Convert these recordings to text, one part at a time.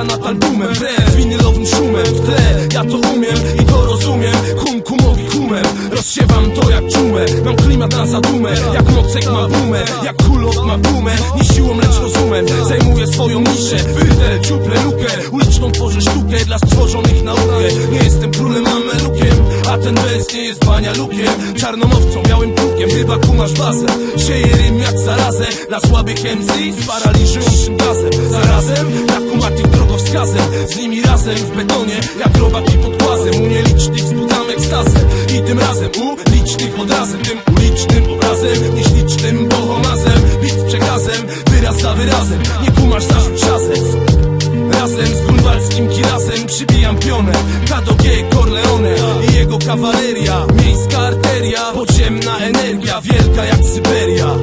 Praca nad albumem, wbrew winylowym szumem. W tle, ja to umiem i to rozumiem. Hum kumowi kumem Rozsiewam to jak czumę Mam klimat na zadumę Jak mocek ma bumę Jak kulot ma bumę Nie siłą, lecz rozumem. Zajmuję swoją niszę Wydę, ciuplę lukę. Uliczną tworzę sztukę Dla stworzonych na lukę. Nie jestem królem, a melukiem. A ten bez nie jest bania lukiem Czarnomowcą, białym pukiem Chyba kumasz bazę. Sieje rym jak zarazę. Dla słabych MC z paraliżującym gazem. Zarazem Z nimi razem w betonie. Jak robaki pod głazem U nielicznych wzbudzam ekstazę. I tym razem u licznych odrazem Tym ulicznym obrazem Nieślicznym bohomazem. Bit z przekazem Wyraz za wyrazem Nie kumasz zarzut szazem Razem. Z grunwaldzkim kirasem przybijam pionę K.do.G. Corleone i jego kawaleria. Miejska arteria, podziemna energia Wielka jak Syberia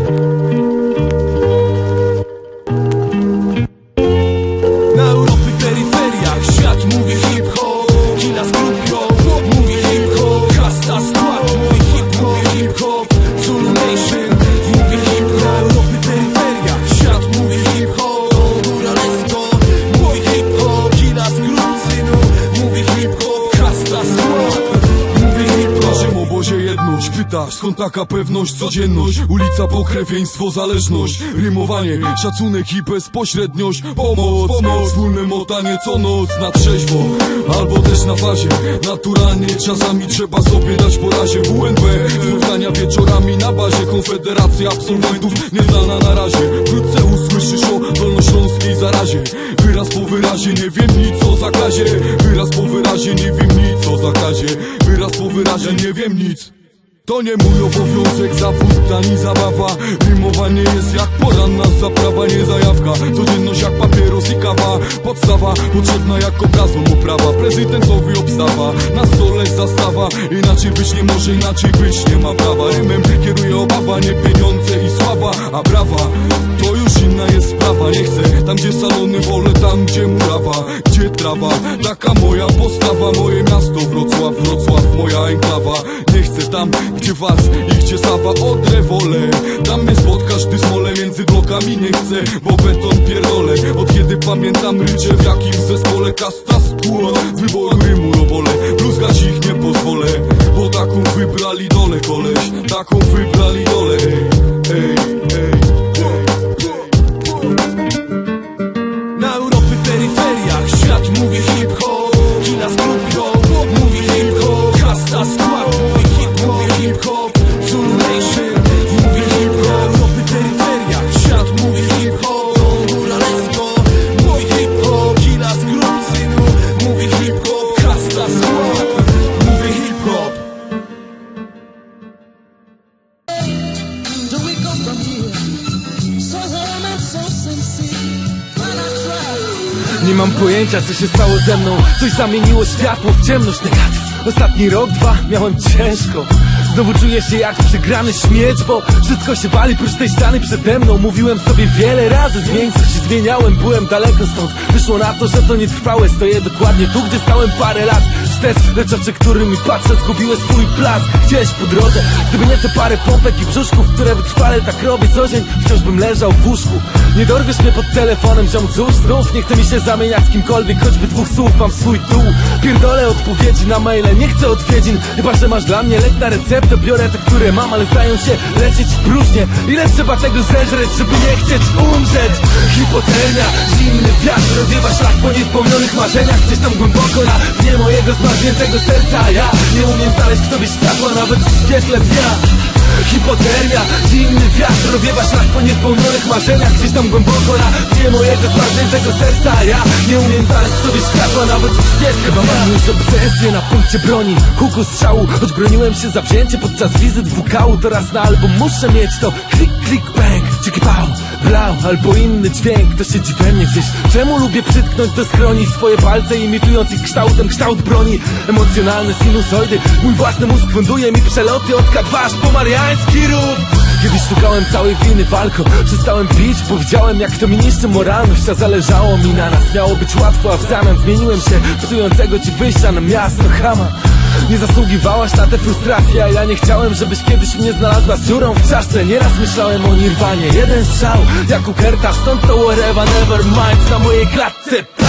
jedność Pytasz skąd taka pewność, codzienność Ulica, pokrewieństwo, zależność. Rymowanie, szacunek i bezpośredniość. Pomoc, pomoc, wspólne motanie co noc Na trzeźwo, albo też na fazie. Naturalnie czasami trzeba sobie dać po razie. WNB, spotkania wieczorami na bazie. Konfederacja absolwentów nieznana na razie. Wkrótce usłyszysz o dolnośląskiej zarazie. Wyraz po wyrazie, nie wiem nic o zakazie. Wyraz po wyrazie, nie wiem nic o zakazie. Wyraz po wyrazie, nie wiem nic to nie mój obowiązek, zawód ani zabawa. Rymowanie jest jak poranna zaprawa, nie zajawka. Codzienność jak papieros i kawa. Podstawa potrzebna jak obrazom oprawa. Prezydentowi obstawa, na stole zastawa. Inaczej być nie może, inaczej być nie ma prawa. Rymem kieruje obawa, nie pieniądze i sława. A brawa, to już inna jest sprawa. Nie chcę tam gdzie salony, wolę tam gdzie murawa. Gdzie trawa, taka moja postawa. Moje miasto Wrocław, Wrocław, moja enklawa. Nie chcę tam gdzie was i gdzie sawa od rewole Tam mnie spotkasz, gdy smole między blokami nie chcę Bo beton pierdolę. Od kiedy pamiętam rycie w jakim zespole Kasta skóra z wyboru rymu robole. Bluzgać ich nie pozwolę Nie mam pojęcia co się stało ze mną. Coś zamieniło światło w ciemność. Negatyw Ostatni rok, dwa. Miałem ciężko. Znowu czuję się jak przegrany śmieć Bo wszystko się wali prócz tej ściany przede mną. Mówiłem sobie wiele razy zmień coś się zmieniałem Byłem daleko stąd. Wyszło na to, że to nietrwałe. Stoję dokładnie tu, gdzie stałem parę lat Lecz oczy, którymi patrzę Zgubiły swój plac. Gdzieś po drodze Gdyby nie te parę pompek i brzuszków Które wytrwale tak robię co dzień Wciąż bym leżał w łóżku. Nie dorwiesz mnie pod telefonem, ziom cóż Znów nie chce mi się zamieniać z kimkolwiek Choćby dwóch słów mam swój dół Pierdolę odpowiedzi na maile Nie chcę odwiedzin Chyba, że masz dla mnie lek na receptę Biorę te, które mam, ale zdają się lecieć w próżnię Ile trzeba tego zeżreć, żeby nie chcieć umrzeć? Hipotermia, zimny wiatr Rozwiewa szlak po niespełnionych marzeniach Gdzieś tam głęboko na dnie mojego zmarzniętego serca Ja nie umiem znaleźć w sobie światła Nawet w świetle dnia Hipotermia, zimny wiatr Rozwiewa szlak po niespełnionych marzeniach. Gdzieś tam głęboko na dnie mojego zmarzniętego serca Ja nie umiem znaleźć w sobie światła Nawet w świetle Chyba mam już obsesję na punkcie broni Huku strzału, choć broniłem się zawzięcie Podczas wizyt WKU Teraz na album muszę mieć to Klik, klik, bang, ciki pał Blau, albo inny dźwięk To siedzi we mnie gdzieś. Czemu lubię przytknąć do skroni Swoje palce imitując ich kształtem kształt broni. Emocjonalne sinusoidy Mój własny mózg funduje mi przeloty Od K2 aż po mariański rów Kiedyś szukałem całej winy walką Przestałem pić, bo widziałem jak to mi niszczy moralność A zależało mi na nas, miało być łatwo A w zamian zmieniłem się psującego ci wyjścia na miasto. Chama nie zasługiwałaś na te frustracje A ja nie chciałem, żebyś kiedyś mnie znalazła z dziurą w czaszce. Nieraz myślałem o nirwanie. Jeden strzał, jak u Kerta Stąd to wherever, never mind. Na mojej klatce